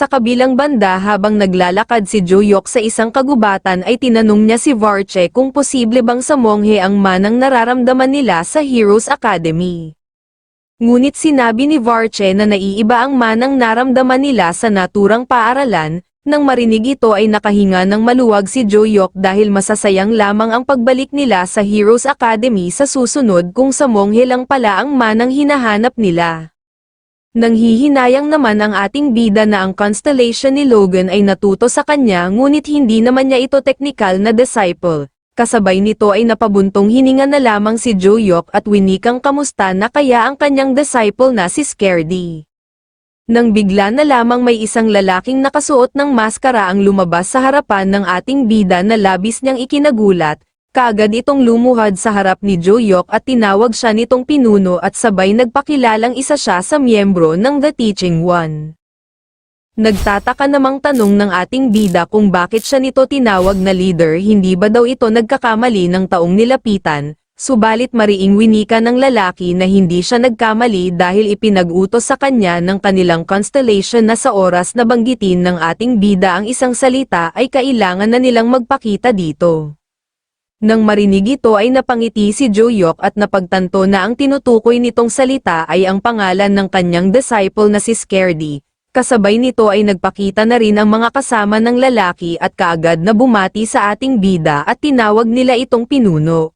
Sa kabilang banda habang naglalakad si Joyok sa isang kagubatan ay tinanong niya si Varche kung posible bang sa monghe ang manang nararamdaman nila sa Heroes Academy. Ngunit sinabi ni Varche na naiiba ang manang naramdaman nila sa naturang paaralan, nang marinig ito ay nakahinga ng maluwag si Joyok dahil masasayang lamang ang pagbalik nila sa Heroes Academy sa susunod kung sa monghe lang pala ang manang hinahanap nila. Nanghihinayang naman ang ating bida na ang constellation ni Logan ay natuto sa kanya ngunit hindi naman niya ito teknikal na disciple. Kasabay nito ay napabuntong hininga na lamang si Joyok at winikang kamusta na kaya ang kanyang disciple na si Scaredy. Nang bigla na lamang may isang lalaking nakasuot ng maskara ang lumabas sa harapan ng ating bida na labis niyang ikinagulat, Kaagad itong lumuhad sa harap ni Joyok at tinawag siya nitong pinuno at sabay nagpakilalang isa siya sa miyembro ng The Teaching One. Nagtataka namang tanong ng ating bida kung bakit siya nito tinawag na leader hindi ba daw ito nagkakamali ng taong nilapitan, subalit mariing winika ng lalaki na hindi siya nagkamali dahil ipinag-utos sa kanya ng kanilang constellation na sa oras na banggitin ng ating bida ang isang salita ay kailangan na nilang magpakita dito. Nang marinig ito ay napangiti si Joyok at napagtanto na ang tinutukoy nitong salita ay ang pangalan ng kanyang disciple na si Scaredy. Kasabay nito ay nagpakita na rin ang mga kasama ng lalaki at kaagad na bumati sa ating bida at tinawag nila itong pinuno.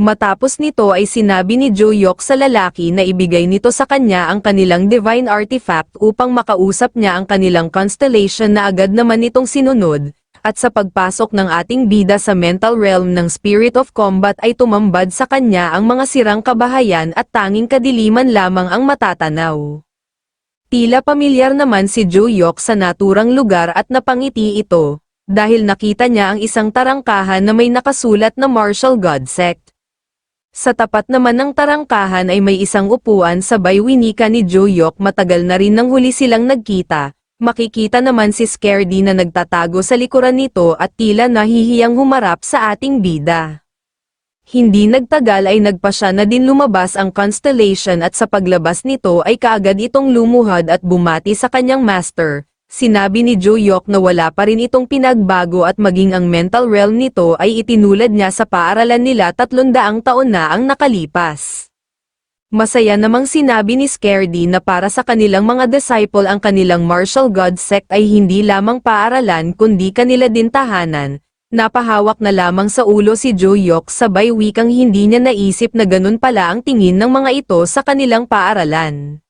Matapos nito ay sinabi ni Joyok sa lalaki na ibigay nito sa kanya ang kanilang divine artifact upang makausap niya ang kanilang constellation na agad naman itong sinunod, at sa pagpasok ng ating bida sa mental realm ng Spirit of Combat ay tumambad sa kanya ang mga sirang kabahayan at tanging kadiliman lamang ang matatanaw. Tila pamilyar naman si Joyok sa naturang lugar at napangiti ito, dahil nakita niya ang isang tarangkahan na may nakasulat na Martial God Sect. Sa tapat naman ng tarangkahan ay may isang upuan sabay winika ni Joyok matagal na rin nang huli silang nagkita, Makikita naman si Scaredy na nagtatago sa likuran nito at tila nahihiyang humarap sa ating bida. Hindi nagtagal ay nagpa siya na din lumabas ang constellation at sa paglabas nito ay kaagad itong lumuhad at bumati sa kanyang master. Sinabi ni Joyok na wala pa rin itong pinagbago at maging ang mental realm nito ay itinulad niya sa paaralan nila 300 taon na ang nakalipas. Masaya namang sinabi ni Scaredy na para sa kanilang mga disciple ang kanilang martial god sect ay hindi lamang paaralan kundi kanila din tahanan. Napahawak na lamang sa ulo si Joyok sabay wikang hindi niya naisip na ganun pala ang tingin ng mga ito sa kanilang paaralan.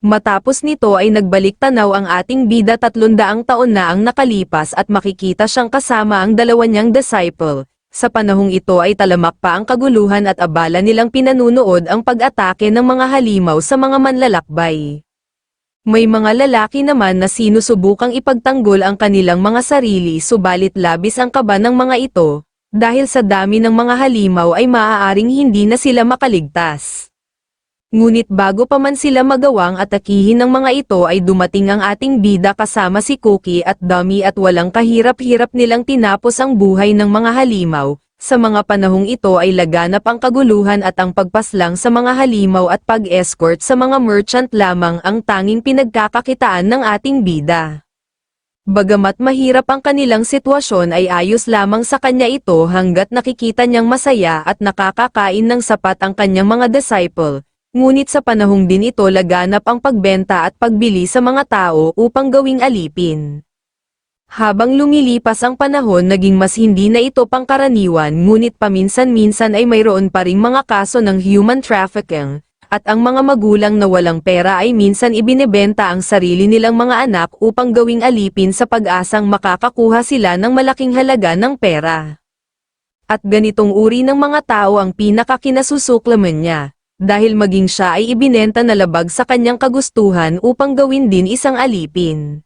Matapos nito ay nagbalik tanaw ang ating bida 300 taon na ang nakalipas at makikita siyang kasama ang dalawa niyang disciple, sa panahong ito ay talamak pa ang kaguluhan at abala nilang pinanunood ang pag-atake ng mga halimaw sa mga manlalakbay. May mga lalaki naman na sinusubukang ipagtanggol ang kanilang mga sarili subalit labis ang kaba ng mga ito, dahil sa dami ng mga halimaw ay maaaring hindi na sila makaligtas. Ngunit bago pa man sila magawang atakihin ng mga ito ay dumating ang ating bida kasama si Cookie at Dummy at walang kahirap-hirap nilang tinapos ang buhay ng mga halimaw. Sa mga panahong ito ay laganap ang kaguluhan at ang pagpaslang sa mga halimaw at pag-escort sa mga merchant lamang ang tanging pinagkakakitaan ng ating bida. Bagamat mahirap ang kanilang sitwasyon ay ayos lamang sa kanya ito hanggat nakikita niyang masaya at nakakakain ng sapat ang kanyang mga disciple, Ngunit sa panahong din ito laganap ang pagbenta at pagbili sa mga tao upang gawing alipin. Habang lumilipas ang panahon naging mas hindi na ito pangkaraniwan ngunit paminsan-minsan ay mayroon pa ring mga kaso ng human trafficking, at ang mga magulang na walang pera ay minsan ibinebenta ang sarili nilang mga anak upang gawing alipin sa pag-asang makakakuha sila ng malaking halaga ng pera. At ganitong uri ng mga tao ang pinakakinasusuklaman niya dahil maging siya ay ibinenta na labag sa kanyang kagustuhan upang gawin din isang alipin.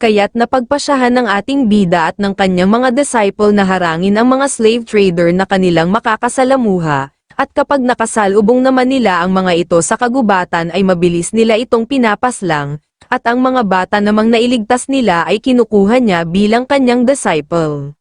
Kaya't napagpasyahan ng ating bida at ng kanyang mga disciple na harangin ang mga slave trader na kanilang makakasalamuha, at kapag nakasalubong naman nila ang mga ito sa kagubatan ay mabilis nila itong pinapaslang, at ang mga bata namang nailigtas nila ay kinukuha niya bilang kanyang disciple.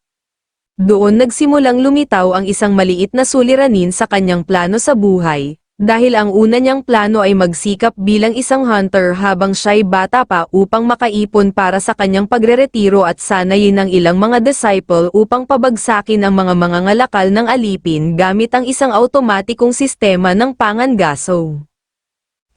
Doon nagsimulang lumitaw ang isang maliit na suliranin sa kanyang plano sa buhay, Dahil ang una niyang plano ay magsikap bilang isang hunter habang siya'y bata pa upang makaipon para sa kanyang pagreretiro at sanayin ng ilang mga disciple upang pabagsakin ang mga mangangalakal ng alipin gamit ang isang automatikong sistema ng pangangaso.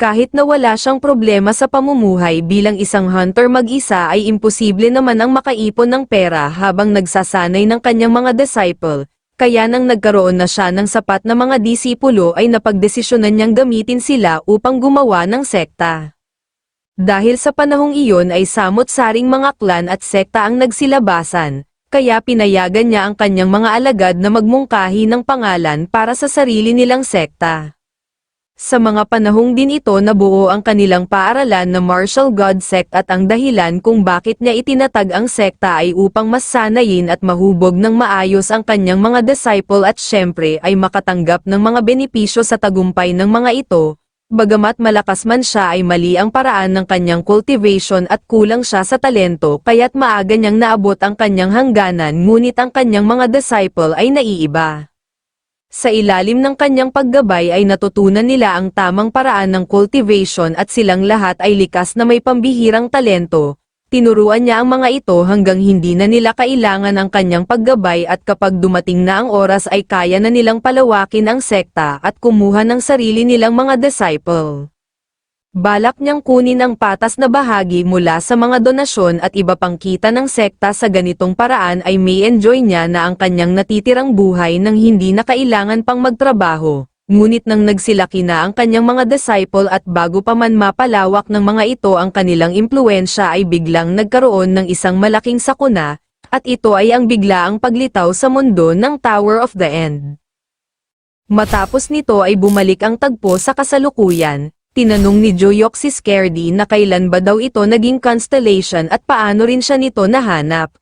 Kahit na wala siyang problema sa pamumuhay bilang isang hunter mag-isa ay imposible naman ang makaipon ng pera habang nagsasanay ng kanyang mga disciple, kaya nang nagkaroon na siya ng sapat na mga disipulo ay napagdesisyonan niyang gamitin sila upang gumawa ng sekta. Dahil sa panahong iyon ay samot-saring mga klan at sekta ang nagsilabasan, kaya pinayagan niya ang kanyang mga alagad na magmungkahi ng pangalan para sa sarili nilang sekta. Sa mga panahong din ito nabuo ang kanilang paaralan na Martial God Sect at ang dahilan kung bakit niya itinatag ang sekta ay upang mas sanayin at mahubog ng maayos ang kanyang mga disciple at syempre ay makatanggap ng mga benepisyo sa tagumpay ng mga ito, bagamat malakas man siya ay mali ang paraan ng kanyang cultivation at kulang siya sa talento kaya't maaga niyang naabot ang kanyang hangganan ngunit ang kanyang mga disciple ay naiiba. Sa ilalim ng kanyang paggabay ay natutunan nila ang tamang paraan ng cultivation at silang lahat ay likas na may pambihirang talento. Tinuruan niya ang mga ito hanggang hindi na nila kailangan ang kanyang paggabay at kapag dumating na ang oras ay kaya na nilang palawakin ang sekta at kumuha ng sarili nilang mga disciple. Balak niyang kunin ang patas na bahagi mula sa mga donasyon at iba pang kita ng sekta sa ganitong paraan ay may enjoy niya na ang kanyang natitirang buhay nang hindi na kailangan pang magtrabaho. Ngunit nang nagsilaki na ang kanyang mga disciple at bago pa man mapalawak ng mga ito ang kanilang impluensya ay biglang nagkaroon ng isang malaking sakuna, at ito ay ang biglaang paglitaw sa mundo ng Tower of the End. Matapos nito ay bumalik ang tagpo sa kasalukuyan, Tinanong ni Joyok si Scaredy na kailan ba daw ito naging constellation at paano rin siya nito nahanap.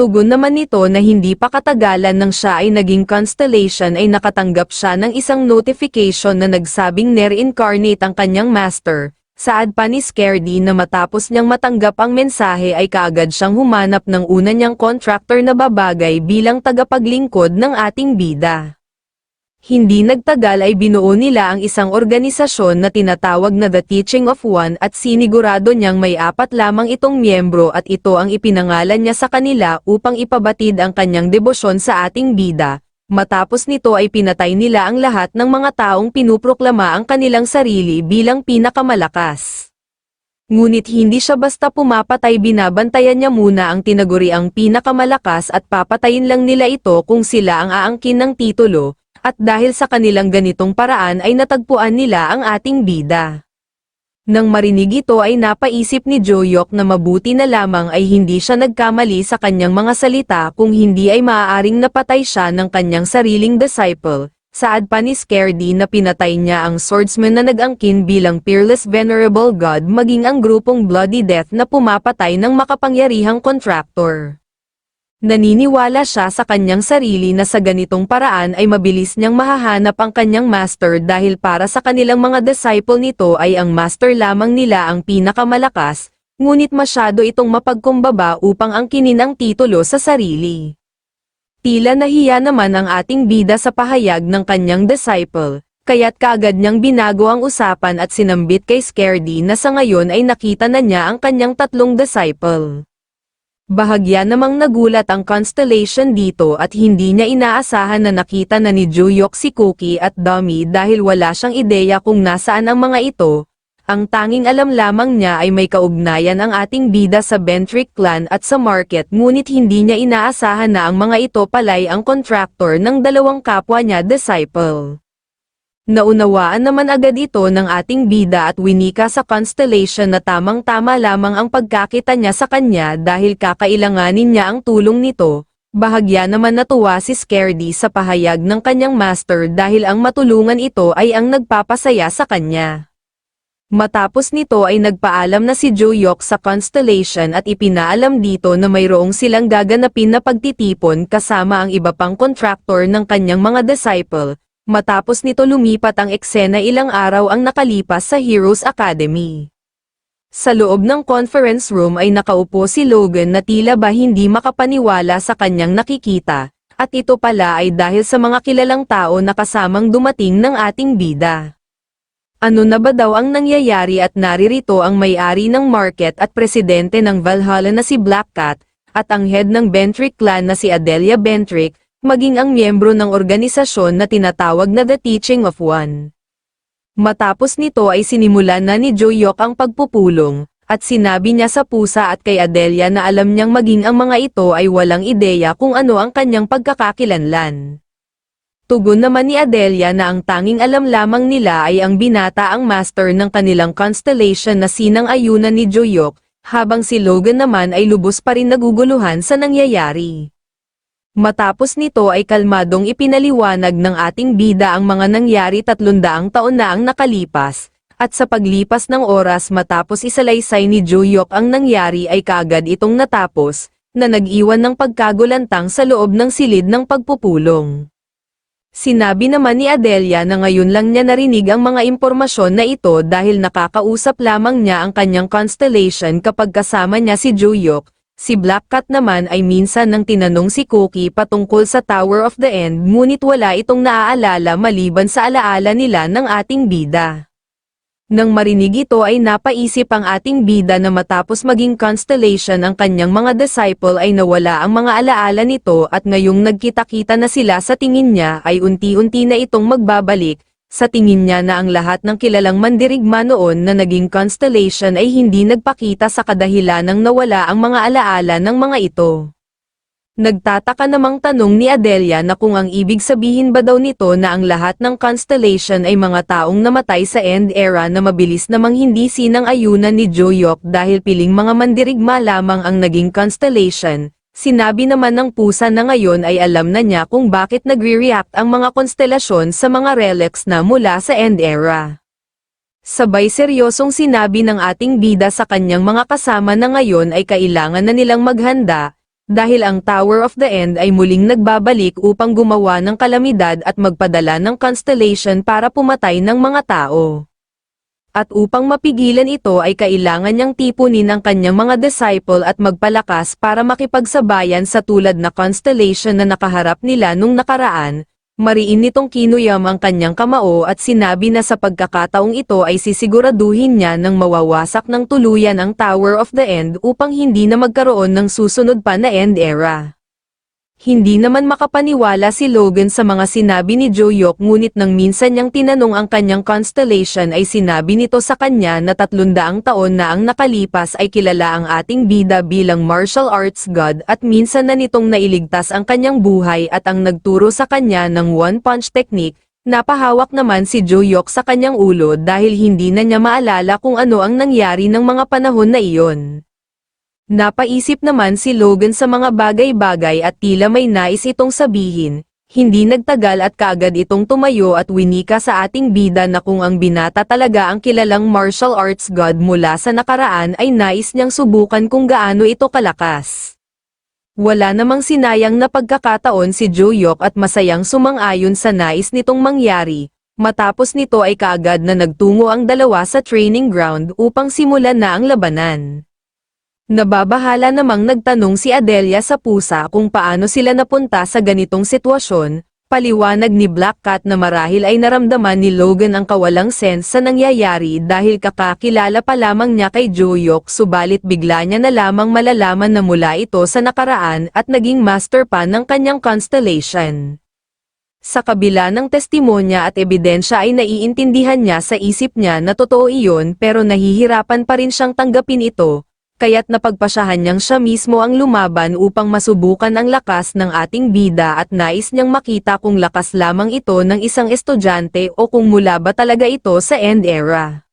Tugon naman nito na hindi pa katagalan nang siya ay naging constellation ay nakatanggap siya ng isang notification na nagsabing ne-reincarnate ang kanyang master. Saad pa ni Scaredy na matapos niyang matanggap ang mensahe ay kaagad siyang humanap ng una niyang contractor na babagay bilang tagapaglingkod ng ating bida. Hindi nagtagal ay binuo nila ang isang organisasyon na tinatawag na The Teaching of One at sinigurado niyang may apat lamang itong miyembro at ito ang ipinangalan niya sa kanila upang ipabatid ang kanyang debosyon sa ating bida. Matapos nito ay pinatay nila ang lahat ng mga taong pinuproklama ang kanilang sarili bilang pinakamalakas. Ngunit hindi siya basta pumapatay binabantayan niya muna ang tinaguriang pinakamalakas at papatayin lang nila ito kung sila ang aangkin ng titulo, at dahil sa kanilang ganitong paraan ay natagpuan nila ang ating bida. Nang marinig ito ay napaisip ni Joyok na mabuti na lamang ay hindi siya nagkamali sa kanyang mga salita kung hindi ay maaaring napatay siya ng kanyang sariling disciple. Saad pa ni Scaredy na pinatay niya ang swordsman na nag-angkin bilang peerless venerable god maging ang grupong Bloody Death na pumapatay ng makapangyarihang contractor. Naniniwala siya sa kanyang sarili na sa ganitong paraan ay mabilis niyang mahahanap ang kanyang master dahil para sa kanilang mga disciple nito ay ang master lamang nila ang pinakamalakas, ngunit masyado itong mapagkumbaba upang angkinin ang titulo sa sarili. Tila nahiya naman ang ating bida sa pahayag ng kanyang disciple, kaya't kaagad niyang binago ang usapan at sinambit kay Scaredy na sa ngayon ay nakita na niya ang kanyang tatlong disciple. Bahagya namang nagulat ang Constellation dito at hindi niya inaasahan na nakita na ni Juyok si Cookie at Dummy dahil wala siyang ideya kung nasaan ang mga ito. Ang tanging alam lamang niya ay may kaugnayan ang ating bida sa Bentrick clan at sa market ngunit hindi niya inaasahan na ang mga ito palay ang contractor ng dalawang kapwa niya disciple. Naunawaan naman agad ito ng ating bida at winika sa constellation na tamang-tama lamang ang pagkakita niya sa kanya dahil kakailanganin niya ang tulong nito. Bahagya naman natuwa si Scaredy sa pahayag ng kanyang master dahil ang matulungan ito ay ang nagpapasaya sa kanya. Matapos nito ay nagpaalam na si Joyok sa Constellation at ipinaalam dito na mayroong silang gaganapin na pagtitipon kasama ang iba pang contractor ng kanyang mga disciple, Matapos nito lumipat ang eksena ilang araw ang nakalipas sa Heroes Academy. Sa loob ng conference room ay nakaupo si Logan na tila ba hindi makapaniwala sa kanyang nakikita, At ito pala ay dahil sa mga kilalang tao na kasamang dumating ng ating bida. Ano na ba daw ang nangyayari at naririto ang may-ari ng market at presidente ng Valhalla na si Black Cat, at ang head ng Bentrick clan na si Adelia Bentrick, maging ang miyembro ng organisasyon na tinatawag na The Teaching of One. Matapos nito ay sinimulan na ni Joyok ang pagpupulong, at sinabi niya sa pusa at kay Adelia na alam niyang maging ang mga ito ay walang ideya kung ano ang kanyang pagkakakilanlan. Tugon naman ni Adelia na ang tanging alam lamang nila ay ang binata ang master ng kanilang constellation na sinang ayunan ni Joyok, habang si Logan naman ay lubos pa rin naguguluhan sa nangyayari. Matapos nito ay kalmadong ipinaliwanag ng ating bida ang mga nangyari tatlundaang taon na ang nakalipas, at sa paglipas ng oras matapos isalaysay ni Joyok ang nangyari ay kaagad itong natapos, na nag-iwan ng pagkagulantang sa loob ng silid ng pagpupulong. Sinabi naman ni Adelia na ngayon lang niya narinig ang mga impormasyon na ito dahil nakakausap lamang niya ang kanyang constellation kapag kasama niya si Joyok. Si Black Cat naman ay minsan nang tinanong si Cookie patungkol sa Tower of the End ngunit wala itong naaalala maliban sa alaala nila ng ating bida. Nang marinig ito ay napaisip ang ating bida na matapos maging constellation ang kanyang mga disciple ay nawala ang mga alaala nito at ngayong nagkita-kita na sila sa tingin niya ay unti-unti na itong magbabalik, sa tingin niya na ang lahat ng kilalang mandirigma noon na naging constellation ay hindi nagpakita sa kadahilan ng nawala ang mga alaala ng mga ito. Nagtataka namang tanong ni Adelia na kung ang ibig sabihin ba daw nito na ang lahat ng constellation ay mga taong namatay sa end era na mabilis namang hindi sinang ayunan ni Joyok dahil piling mga mandirigma lamang ang naging constellation. Sinabi naman ng pusa na ngayon ay alam na niya kung bakit nagre-react ang mga konstelasyon sa mga relics na mula sa end era. Sabay seryosong sinabi ng ating bida sa kanyang mga kasama na ngayon ay kailangan na nilang maghanda, dahil ang Tower of the End ay muling nagbabalik upang gumawa ng kalamidad at magpadala ng constellation para pumatay ng mga tao. At upang mapigilan ito ay kailangan niyang tipunin ang kanyang mga disciple at magpalakas para makipagsabayan sa tulad na constellation na nakaharap nila nung nakaraan, Mariin nitong kinuyam ang kanyang kamao at sinabi na sa pagkakataong ito ay sisiguraduhin niya nang mawawasak ng tuluyan ang Tower of the End upang hindi na magkaroon ng susunod pa na End Era. Hindi naman makapaniwala si Logan sa mga sinabi ni Joyok ngunit nang minsan niyang tinanong ang kanyang constellation ay sinabi nito sa kanya na tatlundaang taon na ang nakalipas ay kilala ang ating bida bilang martial arts god at minsan na nitong nailigtas ang kanyang buhay at ang nagturo sa kanya ng one-punch technique, napahawak naman si Joyok sa kanyang ulo dahil hindi na niya maalala kung ano ang nangyari ng mga panahon na iyon. Napaisip naman si Logan sa mga bagay-bagay at tila may nais itong sabihin, hindi nagtagal at kaagad itong tumayo at winika sa ating bida na kung ang binata talaga ang kilalang martial arts god mula sa nakaraan ay nais niyang subukan kung gaano ito kalakas. Wala namang sinayang na pagkakataon si Joyok at masayang sumang-ayon sa nais nitong mangyari, matapos nito ay kaagad na nagtungo ang dalawa sa training ground upang simulan na ang labanan. Nababahala namang nagtanong si Adelia sa pusa kung paano sila napunta sa ganitong sitwasyon, paliwanag ni Black Cat na marahil ay naramdaman ni Logan ang kawalang sense sa nangyayari dahil kakakilala pa lamang niya kay Joyok subalit bigla niya na lamang malalaman na mula ito sa nakaraan at naging master pa ng kanyang constellation. Sa kabila ng testimonya at ebidensya ay naiintindihan niya sa isip niya na totoo iyon pero nahihirapan pa rin siyang tanggapin ito, kaya't napagpasyahan niyang siya mismo ang lumaban upang masubukan ang lakas ng ating bida at nais niyang makita kung lakas lamang ito ng isang estudyante o kung mula ba talaga ito sa end era.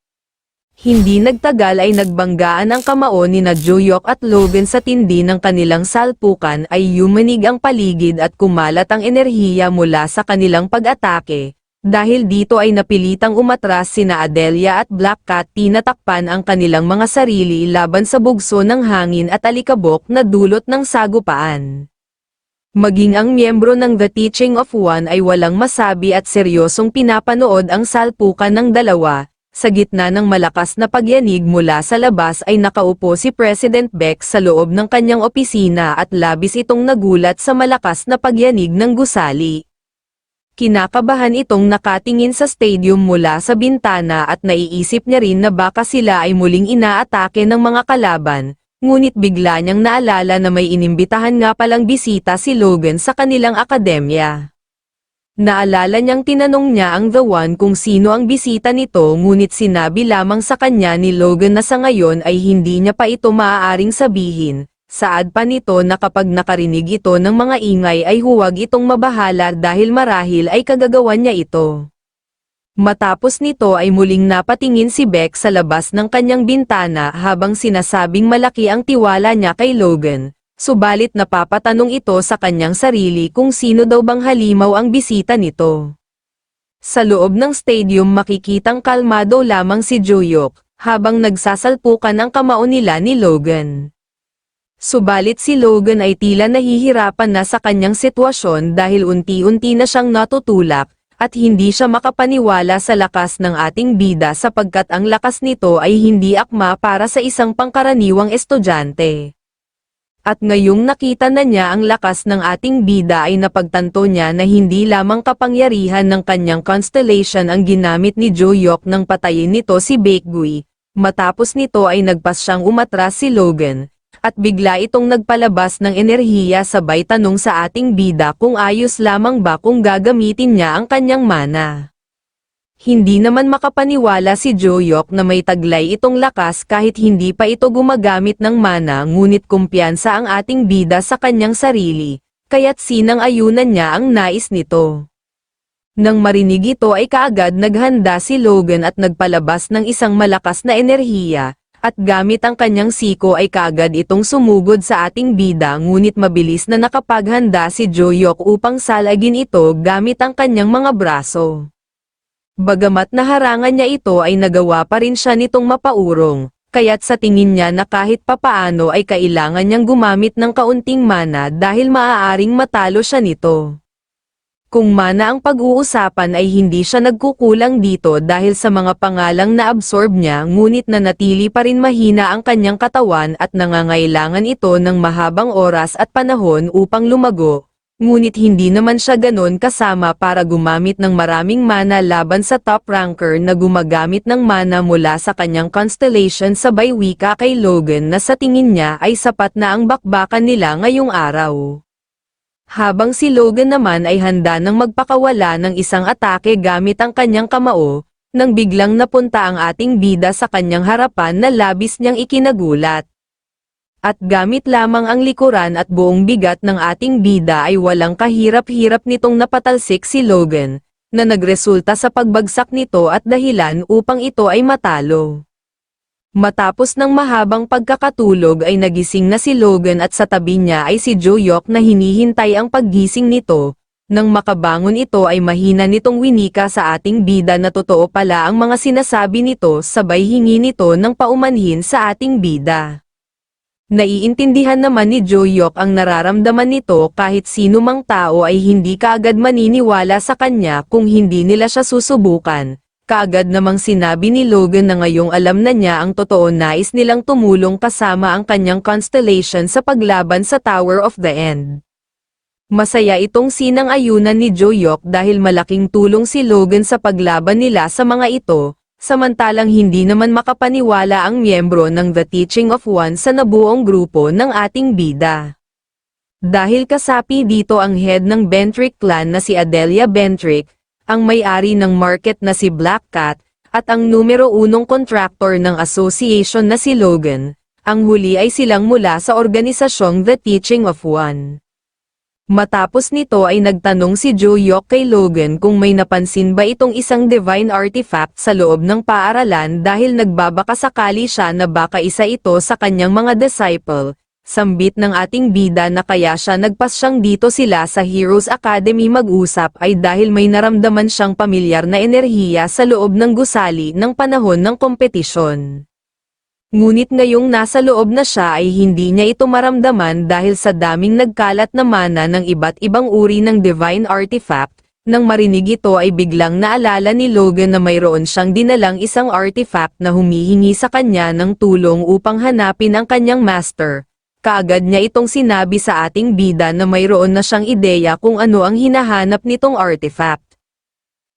Hindi nagtagal ay nagbanggaan ang kamao ni na Joyok at Logan sa tindi ng kanilang salpukan ay yumanig ang paligid at kumalat ang enerhiya mula sa kanilang pag-atake, dahil dito ay napilitang umatras sina Adelia at Black Cat tinatakpan ang kanilang mga sarili laban sa bugso ng hangin at alikabok na dulot ng sagupaan. Maging ang miyembro ng The Teaching of One ay walang masabi at seryosong pinapanood ang salpukan ng dalawa, Sa gitna ng malakas na pagyanig mula sa labas ay nakaupo si President Beck sa loob ng kanyang opisina at labis itong nagulat sa malakas na pagyanig ng gusali. Kinakabahan itong nakatingin sa stadium mula sa bintana at naiisip niya rin na baka sila ay muling inaatake ng mga kalaban, ngunit bigla niyang naalala na may inimbitahan nga palang bisita si Logan sa kanilang akademya. Naalala niyang tinanong niya ang The One kung sino ang bisita nito ngunit sinabi lamang sa kanya ni Logan na sa ngayon ay hindi niya pa ito maaaring sabihin. Saad pa nito na kapag nakarinig ito ng mga ingay ay huwag itong mabahala dahil marahil ay kagagawan niya ito. Matapos nito ay muling napatingin si Beck sa labas ng kanyang bintana habang sinasabing malaki ang tiwala niya kay Logan, subalit napapatanong ito sa kanyang sarili kung sino daw bang halimaw ang bisita nito. Sa loob ng stadium makikitang kalmado lamang si Joyok, habang nagsasalpukan ang kamao nila ni Logan. Subalit si Logan ay tila nahihirapan na sa kanyang sitwasyon dahil unti-unti na siyang natutulak, at hindi siya makapaniwala sa lakas ng ating bida sapagkat ang lakas nito ay hindi akma para sa isang pangkaraniwang estudyante. At ngayong nakita na niya ang lakas ng ating bida ay napagtanto niya na hindi lamang kapangyarihan ng kanyang constellation ang ginamit ni Joyok nang patayin nito si Bakegui, matapos nito ay nagpas siyang umatras si Logan, at bigla itong nagpalabas ng enerhiya sabay tanong sa ating bida kung ayos lamang ba kung gagamitin niya ang kanyang mana. Hindi naman makapaniwala si Joyok na may taglay itong lakas kahit hindi pa ito gumagamit ng mana ngunit kumpiyansa ang ating bida sa kanyang sarili, kaya't sinang ayunan niya ang nais nito. Nang marinig ito ay kaagad naghanda si Logan at nagpalabas ng isang malakas na enerhiya, at gamit ang kanyang siko ay kaagad itong sumugod sa ating bida ngunit mabilis na nakapaghanda si Joyok upang salagin ito gamit ang kanyang mga braso. Bagamat naharangan niya ito ay nagawa pa rin siya nitong mapaurong, kaya't sa tingin niya na kahit papaano ay kailangan niyang gumamit ng kaunting mana dahil maaaring matalo siya nito. Kung mana ang pag-uusapan ay hindi siya nagkukulang dito dahil sa mga pangalang na-absorb niya ngunit nanatili pa rin mahina ang kanyang katawan at nangangailangan ito ng mahabang oras at panahon upang lumago, ngunit hindi naman siya ganon kasama para gumamit ng maraming mana laban sa top ranker na gumagamit ng mana mula sa kanyang constellation sabay wika kay Logan na sa tingin niya ay sapat na ang bakbakan nila ngayong araw. Habang si Logan naman ay handa nang magpakawala ng isang atake gamit ang kanyang kamao, nang biglang napunta ang ating bida sa kanyang harapan na labis niyang ikinagulat. At gamit lamang ang likuran at buong bigat ng ating bida ay walang kahirap-hirap nitong napatalsik si Logan, na nagresulta sa pagbagsak nito at dahilan upang ito ay matalo. Matapos ng mahabang pagkakatulog ay nagising na si Logan at sa tabi niya ay si Joyok na hinihintay ang paggising nito. Nang makabangon ito ay mahina nitong winika sa ating bida na totoo pala ang mga sinasabi nito sabay hingi nito ng paumanhin sa ating bida. Naiintindihan naman ni Joyok ang nararamdaman nito kahit sino mang tao ay hindi kaagad maniniwala sa kanya kung hindi nila siya susubukan, Kaagad namang sinabi ni Logan na ngayong alam na niya ang totoo nais nilang tumulong kasama ang kanyang constellation sa paglaban sa Tower of the End. Masaya itong sinang ayunan ni Joyok dahil malaking tulong si Logan sa paglaban nila sa mga ito, samantalang hindi naman makapaniwala ang miyembro ng The Teaching of One sa nabuong grupo ng ating bida. Dahil kasapi dito ang head ng Bentrick clan na si Adelia Bentrick, ang may-ari ng market na si Black Cat, at ang numero unong contractor ng association na si Logan, ang huli ay silang mula sa organisasyong The Teaching of One. Matapos nito ay nagtanong si Joyok kay Logan kung may napansin ba itong isang divine artifact sa loob ng paaralan dahil nagbabaka sakali siya na baka isa ito sa kanyang mga disciple, Sambit ng ating bida na kaya siya nagpas siyang dito sila sa Heroes Academy mag-usap ay dahil may naramdaman siyang pamilyar na enerhiya sa loob ng gusali ng panahon ng kompetisyon. Ngunit ngayong nasa loob na siya ay hindi niya ito maramdaman dahil sa daming nagkalat na mana ng iba't ibang uri ng divine artifact, Nang marinig ito ay biglang naalala ni Logan na mayroon siyang dinalang isang artifact na humihingi sa kanya ng tulong upang hanapin ang kanyang master. Kaagad niya itong sinabi sa ating bida na mayroon na siyang ideya kung ano ang hinahanap nitong artifact.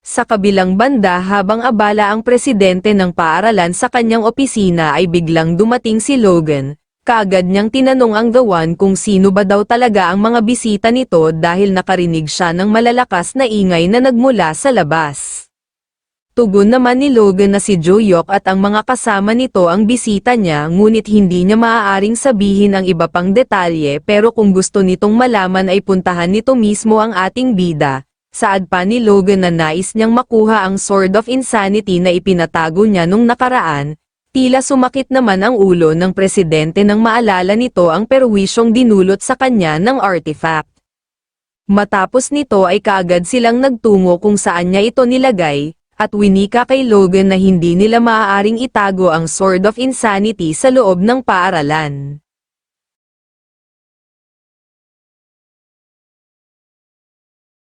Sa kabilang banda habang abala ang presidente ng paaralan sa kanyang opisina ay biglang dumating si Logan, kaagad niyang tinanong ang The One kung sino ba daw talaga ang mga bisita nito dahil nakarinig siya ng malalakas na ingay na nagmula sa labas. Tugon naman ni Logan na si Joyok at ang mga kasama nito ang bisita niya ngunit hindi niya maaaring sabihin ang iba pang detalye pero kung gusto nitong malaman ay puntahan nito mismo ang ating bida. Saad pa ni Logan na nais niyang makuha ang Sword of Insanity na ipinatago niya nung nakaraan, tila sumakit naman ang ulo ng presidente nang maalala nito ang perwisyong dinulot sa kanya ng artifact. Matapos nito ay kaagad silang nagtungo kung saan niya ito nilagay, at winika kay Logan na hindi nila maaaring itago ang Sword of Insanity sa loob ng paaralan.